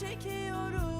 çekiyorum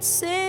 could say